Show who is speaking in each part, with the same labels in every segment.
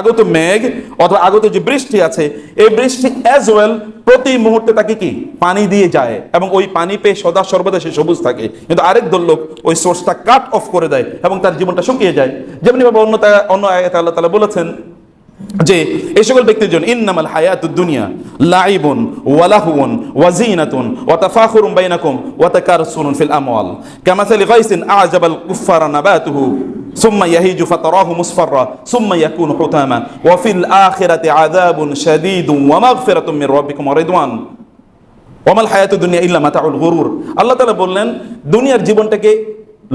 Speaker 1: আগত মেঘ অথবা আগত যে বৃষ্টি আছে, এই বৃষ্টি অ্যাজ ওয়েল প্রতি মুহূর্তে তাকে কি? পানি দিয়ে যায় এবং ওই পানি পেয়ে সদা সর্বদা সে সবুজ থাকে। কিন্তু আরেক দল লোক ওই সোর্সটা কাট অফ করে দেয় এবং তার জীবনটা শুকিয়ে যায়। যেমনি ভাবে অন্য অন্য আয়াতে আল্লাহ তাআলা বলেছেন যে, এই সকল ব্যক্তির জন্য ইন্নামাল হায়াতুদ দুনিয়া লাইবুন ওয়া লাহওয়ান ওয়া তাফাখুরুন বাইনাকুম ওয়া তাকারসুন ফিল আমওয়াল। কামাসালি গাইসিন আ'জাবাল কুফফারা নাবাতুহু। ثم يهيج فتراه مصفرا ثم يكون حطاما وفي الآخرة عذاب شديد ومغفرة من ربكم ورضوان ওমাল হায়াত দুনিয়া ইল্লা মাতাউল গরুর আল্লাহ তাআলা বললেন দুনিয়ার জীবনটাকে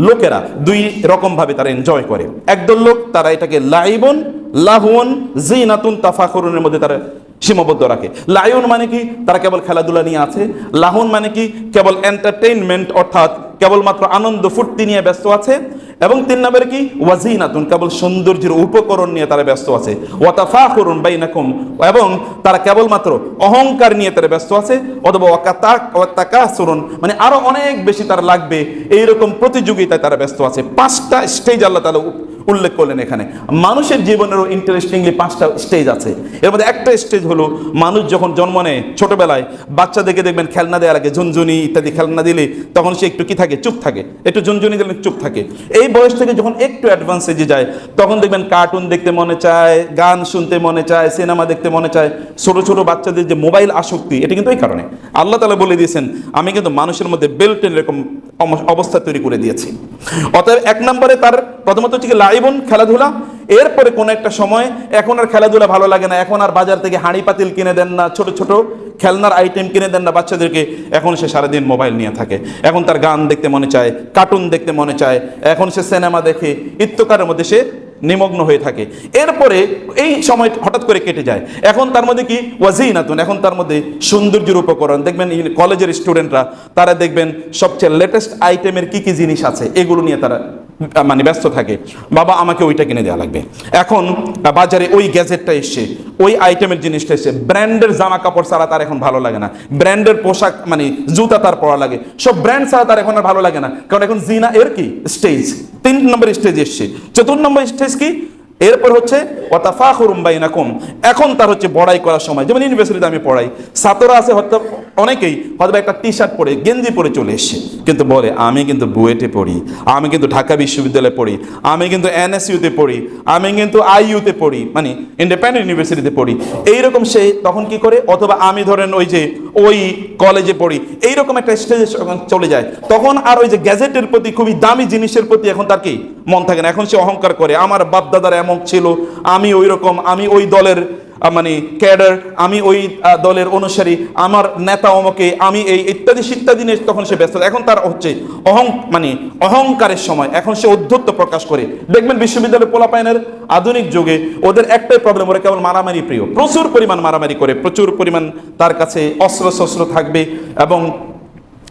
Speaker 1: লোকেরা দুই রকম ভাবে তারা এনজয় করে একদল লোক তারা এটাকে লাইবন লাহুন জিনাতুন তাফাখুরুনের মধ্যে তারা সীমাবদ্ধ রাখে। লায়ন মানে কি? তারা কেবল খেলাধুলা নিয়ে আছে। লাহন মানে কি? কেবল এন্টারটেইনমেন্ট অর্থাৎ কেবলমাত্র আনন্দ, ফুর্তি নিয়ে ব্যস্ত আছে। এবং তিন নম্বরে কি? ওয়াজিনাতুন, কেবল সৌন্দর্যের উপকরণ নিয়ে তারা ব্যস্ত আছে। ওয়াতাফাখুরুন বাইনাকুম, এবং তারা কেবলমাত্র অহংকার নিয়ে তারা ব্যস্ত আছে। অথবা ওয়াকাতা ওয়াতাকাসুরুন মানে আরও অনেক বেশি তারা লাগবে। এইরকম প্রতিযোগিতায় তারা ব্যস্ত আছে। পাঁচটা স্টেজ আল্লাহ তাআলা উ- উল্লেখ করলেন এখানে। মানুষের জীবনেরও ইন্টারেস্টিংলি পাঁচটা স্টেজ আছে। এর মধ্যে একটা স্টেজ হলো, মানুষ যখন জন্ম নেয় ছোটবেলায়, বাচ্চাদেরকে দেখবেন খেলনা দেওয়ার আগে ঝুনঝুনি ইত্যাদি খেলনা দিলে তখন সে একটু কি থাকে? চুপ থাকে। একটু ঝুনঝুনি দিলে চুপ থাকে। এই বয়স থেকে যখন একটু অ্যাডভান্স এজে যায়, তখন দেখবেন কার্টুন দেখতে মনে চায়, গান শুনতে মনে চায় সিনেমা দেখতে মনে চায়। ছোট ছোট বাচ্চাদের যে মোবাইল আসক্তি, এটা কিন্তু এই কারণে। আল্লাহ তালা বলে দিয়েছেন, আমি কিন্তু মানুষের মধ্যে বেল্ট এরকম অবস্থা তৈরি করে দিয়েছি। অতএব এক নম্বরে তার প্রথমত হচ্ছে কি লাইবন, খেলাধুলা। এরপরে কোন একটা সময় এখন আর খেলাধুলা ভালো লাগে না, এখন আর বাজার থেকে হাঁড়ি পাতিল কিনে দেন না, ছোট ছোট খেলনার আইটেম কিনে দেন না, বাচ্চাদেরকে এখন সে সারাদিন মোবাইল নিয়ে থাকে। এখন তার গান দেখতে মনে চায় কার্টুন দেখতে মনে চায়, এখন সে সিনেমা দেখে ইত্যকারের মধ্যে সে নিমগ্ন হয়ে থাকে। এরপরে এই সময় হঠাৎ করে কেটে যায়। এখন তার মধ্যে কি? ওয়াজিনাতুন। এখন তার মধ্যে সৌন্দর্যের উপকরণ। দেখবেন কলেজের স্টুডেন্টরা তারা দেখবেন সবচেয়ে লেটেস্ট আইটেমের কি কি জিনিস আছে, এগুলো নিয়ে তারা মানে ব্যস্ত থাকে। বাবা আমাকে ওইটা কিনে দেওয়া লাগবে। এখন বাজারে ওই গ্যাজেটটা এসছে, ওই আইটেমের জিনিসটা এসছে। ব্র্যান্ডের জামা কাপড় ছাড়া তার এখন ভালো লাগে না। ব্র্যান্ডের পোশাক মানে জুতা তার পরা লাগে। সব ব্র্যান্ড ছাড়া তার এখন আর ভালো লাগে না। কারণ এখন জিনা এর কি? স্টেজ তিন নম্বর স্টেজ এসছে। চতুর্থ নম্বর স্টেজ কি? এরপর হচ্ছে, ওয়াতাফাখুরুম বাইনাকুম। এখন তার হচ্ছে বড়াই করার সময়। যেমন ইউনিভার্সিটিতে আমি পড়াই। ছাত্ররা আছে হয়তো অনেকেই, হয়তো একটা টি শার্ট পরে, গেঞ্জি পরে চলে এসছে। কিন্তু বলে, আমি কিন্তু বুয়েটে পড়ি। আমি কিন্তু ঢাকা বিশ্ববিদ্যালয়ে পড়ি। আমি কিন্তু এনএসইউতে পড়ি। আমি কিন্তু আইইউতে পড়ি। মানে ইন্ডিপেন্ডেন্ট ইউনিভার্সিটিতে পড়ি। এইরকম সে তখন কি করে? অথবা আমি ধরেন ওই যে, ওই কলেজে পড়ি। এইরকম একটা স্টেজে চলে যায়, তখন আর ওই যে গ্যাজেটের প্রতি, খুবই দামি জিনিসের প্রতি এখন তার কি মন থাকে না। এখন সে অহংকার করে, আমার বাপ দাদার এমন ছিল, আমি ওই রকম আমি ওই দলের মানে ক্যাডার, আমি ওই দলের অনুসারী, আমার নেতা অমকে, আমি এই ইত্যাদি ইত্যাদি নিয়ে তখন সে ব্যস্ত। এখন তার হচ্ছে অহং মানে অহংকারের সময়। এখন সে অধ্যত্ব প্রকাশ করে। দেখবেন বিশ্ববিদ্যালয় পোলাপায়নের আধুনিক যুগে ওদের একটাই প্রবলেম ওরা কেবল মারামারি প্রিয়। প্রচুর পরিমাণ মারামারি করে, প্রচুর পরিমাণ তার কাছে অস্ত্র শস্ত্র থাকবে এবং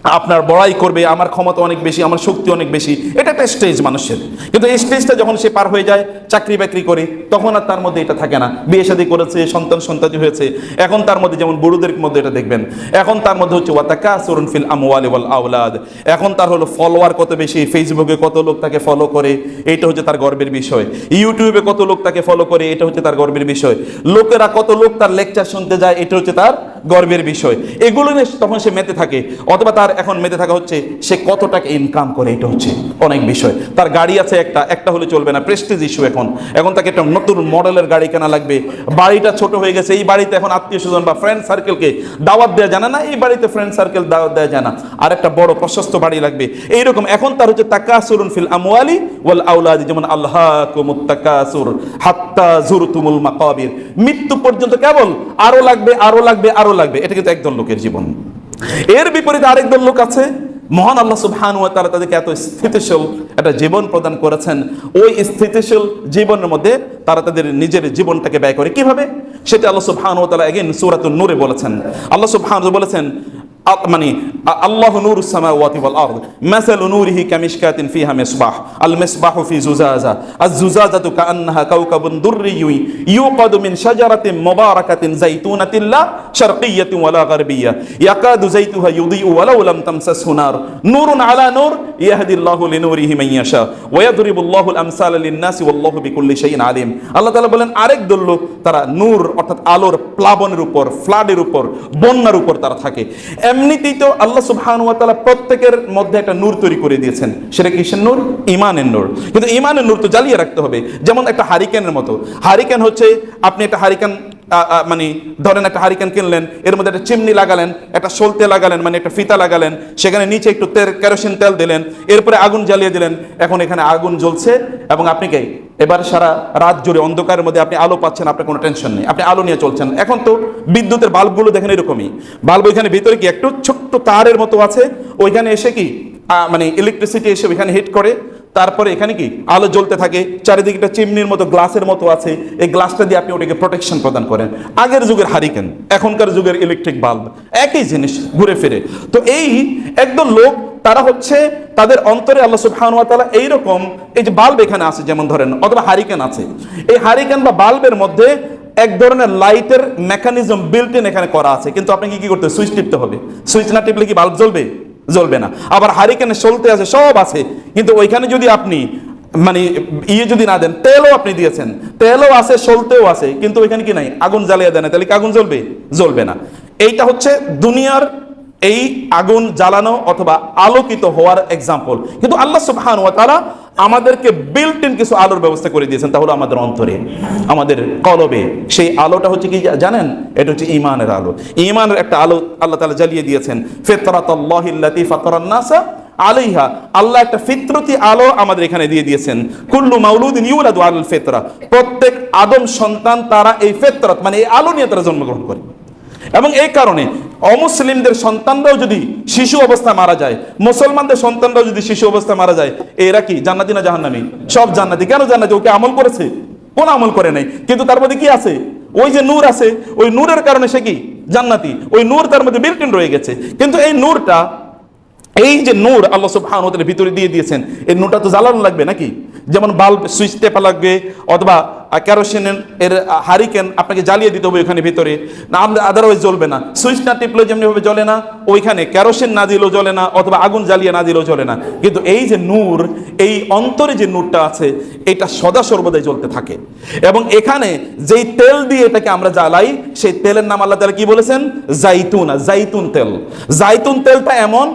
Speaker 1: আপনার বড়াই করবে, আমার ক্ষমতা অনেক বেশি, আমার শক্তি অনেক বেশি। এটা একটা স্টেজ মানুষের। কিন্তু এই স্টেজটা যখন সে পার হয়ে যায়, চাকরি বাকরি করে, তখন আর তার মধ্যে এটা থাকে না। বিয়ে শাদী করেছে, সন্তান সন্তানি হয়েছে, এখন তার মধ্যে যেমন বুড়োদের মধ্যে এটা দেখবেন, এখন তার মধ্যে হচ্ছে ওয়াতাকা সরুন ফিল আমওয়ালি ওয়াল আওলাদ। এখন তার হলো ফলোয়ার কত বেশি ফেসবুকে কত লোক তাকে ফলো করে, এটা হচ্ছে তার গর্বের বিষয়। ইউটিউবে কত লোক তাকে ফলো করে, এটা হচ্ছে তার গর্বের বিষয়। লোকেরা কত লোক তার লেকচার শুনতে যায়, এটা হচ্ছে তার গর্বের বিষয়। এগুলো নিয়ে তখন সে মেতে থাকে। অথবা তার এখন মেতে থাকা হচ্ছে, সে কত টাকা ইনকাম করে, এটা হচ্ছে অনেক বিষয়। তার গাড়ি আছে একটা একটা হলে চলবে না প্রেস্টিজ ইস্যু এখন। এখন তাকে একটা নতুন মডেলের গাড়ি কেনা লাগবে। বাড়িটা ছোট হয়ে গেছে, এই বাড়িতে এখন আত্মীয় স্বজন বা ফ্রেন্ড সার্কেলকে দাওয়াত দেওয়া জানা না, এই বাড়িতে ফ্রেন্ড সার্কেল দাওয়াত দেওয়া জানা আর একটা বড় প্রশস্ত বাড়ি লাগবে। এইরকম এখন তার হচ্ছে তাকাসুরুন ফিল আমওয়ালি ওয়াল আউলাদি যেমন আল্লাহ তাকাসুর হাত্তা জুরতুমুল মাকাবির। মৃত্যু পর্যন্ত কেবল আরও লাগবে আরও লাগবে, আরও লাগবে, এটা কিন্তু একদল লোকের জীবন। এর বিপরীতে আরেক দল লোক আছে, মহান আল্লাহ সুবহান ওয়া তাআলা তাদেরকে এত স্থিতিশীল একটা জীবন প্রদান করেছেন। ওই স্থিতিশীল জীবনের মধ্যে তারা তাদের নিজের জীবনটাকে ব্যয় করে। কীভাবে? সেটা আল্লাহ সুবহান ওয়া তাআলা এগেন সূরাতুন নূরে বলেছেন। আল্লাহ সুবহান বলেছেন মানে আল্লাহ নূর সামাওয়াতি ওয়াল আরদ। মাসালু নূরিহি কামিশকাতিন ফিহা মিসবাহ। আল মিসবাহু ফি জুজাজা। আজ জুজাজাতু কাআন্নাহা কাওকাবুন দুররিয়্যুন ইউকাদু মিন শাজারাতিন মুবারাকাতিন যাইতুনাতিন লা শারকিয়্যাতিন ওয়ালা গারবিয়্যা। ইয়াকাদু যাইতুহা ইউদিউ ওয়ালাউ লাম তামসাসহু নার। নূরুন আলা নূর। ইয়াহদিল্লাহু লিনূরিহি মান ইয়াশা। ওয়া ইয়াদরিবুল্লাহু আল আমসালা লিন-নাসি ওয়াল্লাহু বিকুল্লি শাইইন আলিম। আল্লাহ তাআলা বলেন, আরেক দল তারা নূর, অর্থাৎ আলোর প্লাবনের উপর, ফ্লাডের উপর, বন্যার উপর তারা থাকে। এমনিতেই তো আল্লাহ তাআলা প্রত্যেকের মধ্যে একটা নূর তৈরি করে দিয়েছেন। সেটা কিসের নূর? ইমানের নূর। কিন্তু ইমানের নূর তো জ্বালিয়ে রাখতে হবে। যেমন একটা হারিকেনের মতো। হারিকেন হচ্ছে আপনি একটা হারিকেন মানে ধরেন একটা হারিকেন কিনলেন, এর মধ্যে একটা চিমনি লাগালেন, একটা সলতে লাগালেন মানে একটা ফিতা লাগালেন, সেখানে নিচে একটু তেল কেরোসিন তেল দিলেন, এরপরে আগুন জ্বালিয়ে দিলেন, এখন এখানে আগুন জ্বলছে, এবং আপনি কে? এবার সারা রাত জুড়ে অন্ধকারের মধ্যে আপনি আলো পাচ্ছেন, আপনার কোনো টেনশন নেই। আপনি আলো নিয়ে চলছেন। এখন তো বিদ্যুতের বাল্বগুলো দেখেন এরকমই। বাল্ব ওইখানে ভিতরে কি একটু ছোট্ট তারের মতো আছে? ওইখানে এসে কি মানে ইলেকট্রিসিটি এসে ওইখানে হিট করে। তারপরে এখানে কি, আলো জ্বলতে থাকে। চারিদিকে একটা চিমনির মতো গ্লাসের মতো আছে। এই গ্লাসটা দিয়ে আপনি ওটাকে প্রোটেকশন প্রদান করেন। আগের যুগের হারিকেন এখনকার যুগের ইলেকট্রিক বাল্ব একই জিনিস, ঘুরে ফিরে। তো এই একদম লোক তারা হচ্ছে তাদের অন্তরে আল্লাহ তাআলা এইরকম এই যে বাল্ব এখানে আছে, যেমন ধরেন, অথবা হারিকেন আছে। এই হারিকেন বা বাল্বের মধ্যে এক ধরনের লাইটের মেকানিজম বিল্ট ইন এখানে করা আছে। কিন্তু আপনাকে কি করতে? সুইচ টিপতে হবে। সুইচ না টিপলে কি বাল্ব জ্বলবে? জ্বলবে না। আবার হারিকেনে চলতে আছে, সব আছে। কিন্তু ওইখানে যদি আপনি মানে ইয়ে যদি না দেন, তেলও আপনি দিয়েছেন। তেলও আছে সলতেও আছে। কিন্তু ওইখানে কি নাই? আগুন জ্বালিয়ে দেন তাহলে কি আগুন জ্বলবে? জ্বলবে না। এইটা হচ্ছে দুনিয়ার এই আগুন জ্বালানো অথবা আলোকিত হওয়ার এক্সাম্পল কিন্তু আল্লাহ সুবহানাহু ওয়া তাআলা আমাদেরকে বিল্ট ইন কিছু আলোর ব্যবস্থা করে দিয়েছেন তাহলে আমাদের অন্তরে, আমাদের কলবে। সেই আলোটা হচ্ছে কি জানেন? এটা হচ্ছে ইমানের আলো। ইমানের একটা আলো আল্লাহ তাআলা জ্বালিয়ে দিয়েছেন ফিতরাতাল্লাহিল্লাতী ফাতারান নাসা আলাইহা। আল্লাহ একটা ফিতরতি আলো আমাদের এখানে দিয়ে দিয়েছেন, কুল্লু মাউলুদিন ইউলাদু আল ফিতরা। প্রত্যেক আদম সন্তান তারা এই ফিতরত মানে এই আলো নিয়ে তারা জন্মগ্রহণ করে। এবং এই কারণে অমুসলিমদের সন্তানরাও যদি শিশু অবস্থায় মারা যায়, মুসলমানদের সন্তানরাও যদি শিশু অবস্থায় মারা যায়, এরা কি জান্নাতি না জাহান্নামী? সব জান্নাতি। কেন জান্নাতি? ওকে আমল করেছে? কোন আমল করে নাই? কিন্তু তার মধ্যে কি আছে? ওই যে নূর আছে, ওই নূরের কারণে সে কি? জান্নাতি। ওই নূর তার মধ্যে বিল্টিন রয়ে গেছে। কিন্তু এই নূরটা, এই যে নূর আল্লাহ তাআলা ভিতরে দিয়ে দিয়েছেন, এই নূরটা তো জ্বালানো লাগবে নাকি? যেমন বাল্ব সুইচ টেপা লাগবে, অথবা কেরোসিন এর হারিকেন আপনাকে জ্বালিয়ে দিতে হবে ওইখানে ভিতরে। না, আমরা আদারওয়াইজ জ্বলবে না। সুইচ না টিপলে যেমনিভাবে জ্বলে না, ওইখানে কেরোসিন না দিলেও জ্বলে না, অথবা আগুন জ্বালিয়ে না দিলেও জ্বলে না। কিন্তু এই যে নূর, এই অন্তরে যে নূরটা আছে, এটা সদা সর্বদাই জ্বলতে থাকে। এবং এখানে যেই তেল দিয়ে এটাকে আমরা জ্বালাই, সেই তেলের নাম আল্লাহ তাআলা কি বলেছেন? জাইতুন। জাইতুন তেল। জাইতুন তেলটা এমন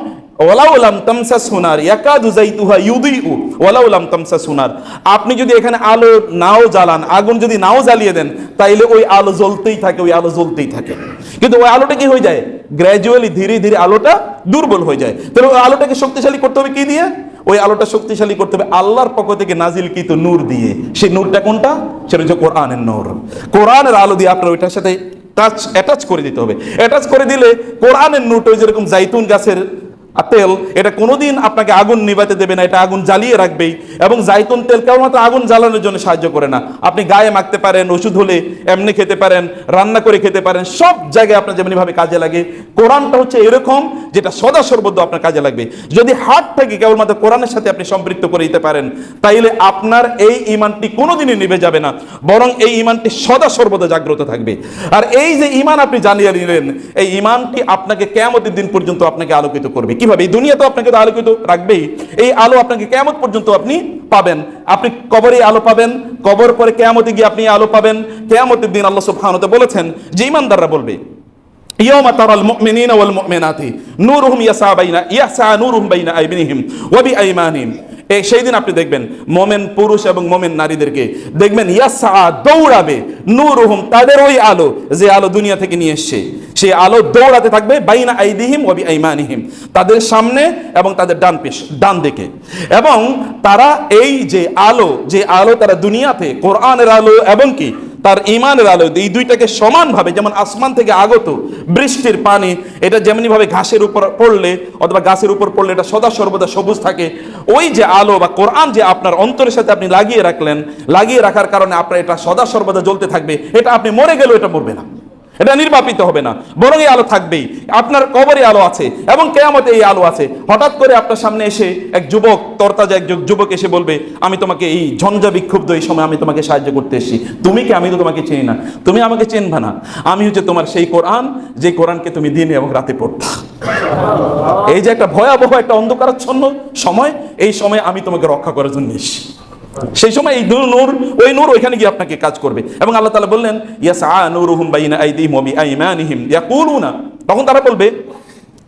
Speaker 1: আপনি যদি এখানে আলো নাও জ্বালান, আগুন যদি নাও জ্বালিয়ে দেন, তাইলে ওই আলো জ্বলতেই থাকে, ওই আলো জ্বলতেই থাকে। কিন্তু ওই আলোটা কি হয়ে যায়? গ্র্যাজুয়ালি ধীরে ধীরে আলোটা দুর্বল হয়ে যায়। তাহলে ওই আলোটাকে শক্তিশালী করতে হবে কি দিয়ে? ওই আলোটা শক্তিশালী করতে হবে আল্লাহর পক্ষ থেকে নাজিল কিন্তু নূর দিয়ে। সেই নূরটা কোনটা? সেটা হচ্ছে কোরআনের নূর। কোরআনের আলো দিয়ে আপনার ওইটার সাথে টাচ অ্যাটাচ করে দিতে হবে। অ্যাটাচ করে দিলে কোরআনের নূরটা ওই যেরকম জাইতুন গাছের আর তেল, এটা কোনোদিন আপনাকে আগুন নিভাতে দেবে না, এটা আগুন জ্বালিয়ে রাখবেই। এবং জাইতুন তেল কেবলমাত্র আগুন জ্বালানোর জন্য সাহায্য করে না। আপনি গায়ে মাখতে পারেন, ওষুধ হলে এমনি খেতে পারেন, রান্না করে খেতে পারেন, সব জায়গায় আপনার যেমনিভাবে কাজে লাগে। কোরআনটা হচ্ছে এরকম যেটা সদা সর্বদ্র আপনার কাজে লাগবে। যদি হার্ট থেকে কেবলমাত্র কোরআনের সাথে আপনি সম্পৃক্ত করে দিতে পারেন, তাইলে আপনার এই ইমানটি কোনোদিনই নিভে যাবে না, বরং এই ইমানটি সদা সর্বদা জাগ্রত থাকবে। আর এই যে ইমান আপনি জানিয়ে নিলেন, এই ইমানটি আপনাকে কেমতের দিন পর্যন্ত আপনাকে আলোকিত করবে। কিভাবে এই দুনিয়া তো আপনাকে তো আলোকিত রাখবেই এই আলো আপনাকে কেমত পর্যন্ত আপনি পাবেন আপনি কবরে আলো পাবেন কবর পরে কেয়ামতে গিয়ে আপনি আলো পাবেন কেয়ামতের দিন আল্লাহ সুবহানাহু ওয়া তাআলা বলেছেন যে ইমানদাররা বলবে يوم ترى المؤمنين والمؤمنات نورهم يسعى بين يسعى نورهم بين أيديهم وبأيمانهم এই সেই দিন আপনি দেখবেন মোমেন পুরুষ এবং মোমেন নারীদেরকে। দেখবেন ইয়াসা দৌড়াবে নূর হুম তাদের ওই আলো যে আলো দুনিয়া থেকে নিয়ে এসছে। সেই আলো দৌড়াতে থাকবে বাইনা আইদিহিম ওবি আইমানিহিম তাদের সামনে এবং তাদের ডান পেশ, ডান দিকে। এবং তারা এই যে আলো যে আলো তারা দুনিয়াতে, কোরআনের আলো এবং কি তার ইমানের আলো এই দুইটাকে সমানভাবে, যেমন আসমান থেকে আগত বৃষ্টির পানি, এটা যেমনিভাবে ঘাসের উপর পড়লে অথবা গাছের উপর পড়লে এটা সদা সর্বদা সবুজ থাকে। ওই যে আলো বা কোরআন যে আপনার অন্তরের সাথে আপনি লাগিয়ে রাখলেন, লাগিয়ে রাখার কারণে আপনার এটা সদা সর্বদা জ্বলতে থাকবে। এটা আপনি মরে গেলেও এটা মরবে না। এটা নির্বাপিত হবে না। বরং এই আলো থাকবেই। আপনার কবরে আলো আছে এবং কেয়ামতে এই আলো আছে। হঠাৎ করে আপনার সামনে এসে এক যুবক, তরতাজা এক যুব- যুবক এসে বলবে, আমি তোমাকে এই ঝঞ্ঝা বিক্ষুব্ধ এই সময় আমি তোমাকে সাহায্য করতে এসেছি। তুমি কি? আমি তো তোমাকে চিনি না। তুমি আমাকে চিনবা না। আমি হচ্ছে তোমার সেই কোরআন, যে কোরআনকে তুমি দিনে এবং রাতে পড়তা। এই যে একটা ভয়াবহ, একটা অন্ধকারাচ্ছন্ন সময়, এই সময় আমি তোমাকে রক্ষা করার জন্য এসেছি। সেই সময় এই নূর ওই নূর ওইখানে গিয়ে আপনাকে কাজ করবে। এবং আল্লাহ তাআলা বললেন ইয়াসআ নূরুহুম বাইনা আইদিহিম ওয়া বিআইমানিহিম ইয়াকুলুনা। তখন তারা বলবে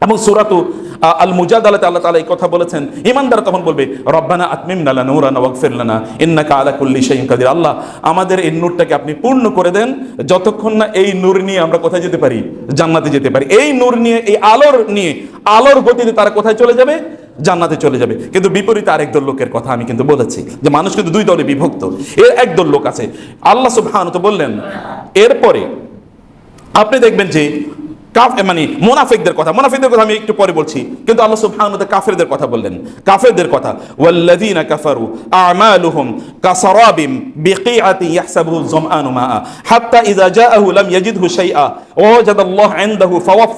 Speaker 1: এবং সূরাতু আ, আল মুজাদালাতে আল্লাহ তাআলা এই কথা বলেছেন ঈমানদার তখন বলবে রব্বানা আতমিমনা লানা নূরানা ওয়াগফির লানা ইন্নাকা আলা কুল্লি শাইইন কাদির। আল্লাহ আমাদের এই নূরটাকে আপনি পূর্ণ করে দেন যতক্ষণ না এই নূর নিয়ে আমরা কোথায় যেতে পারি? জান্নাতে যেতে পারি। এই নূর নিয়ে এই আলোর নিয়ে আলোর গতিতে তারা কোথায় চলে যাবে? জান্নাতে চলে যাবে। কিন্তু বিপরীতে আরেক দল লোকের কথা আমি কিন্তু বলেছি যে মানুষ কিন্তু দুই দলে বিভক্ত। এর একদল লোক আছে। আল্লাহ সুবহানাহু তো বললেন, এরপরে আপনি দেখবেন যে কাফ মানে মোনাফিকদের কথা মোনাফিকদের কথা আমি একটু পরে বলছি, কিন্তু আল্লাহ সুবহানাহু কাফেরদের কথা বললেন। কাফেরদের কথা কাফারু আমালুহুম কাসারাবিম ইয়াহসাবুহু মাআ হাত্তা ইযা জাআহু লাম ইয়াজিদহু শাইআ ওয়াজাদাল্লাহু ইনদাহু ফাওয়াফা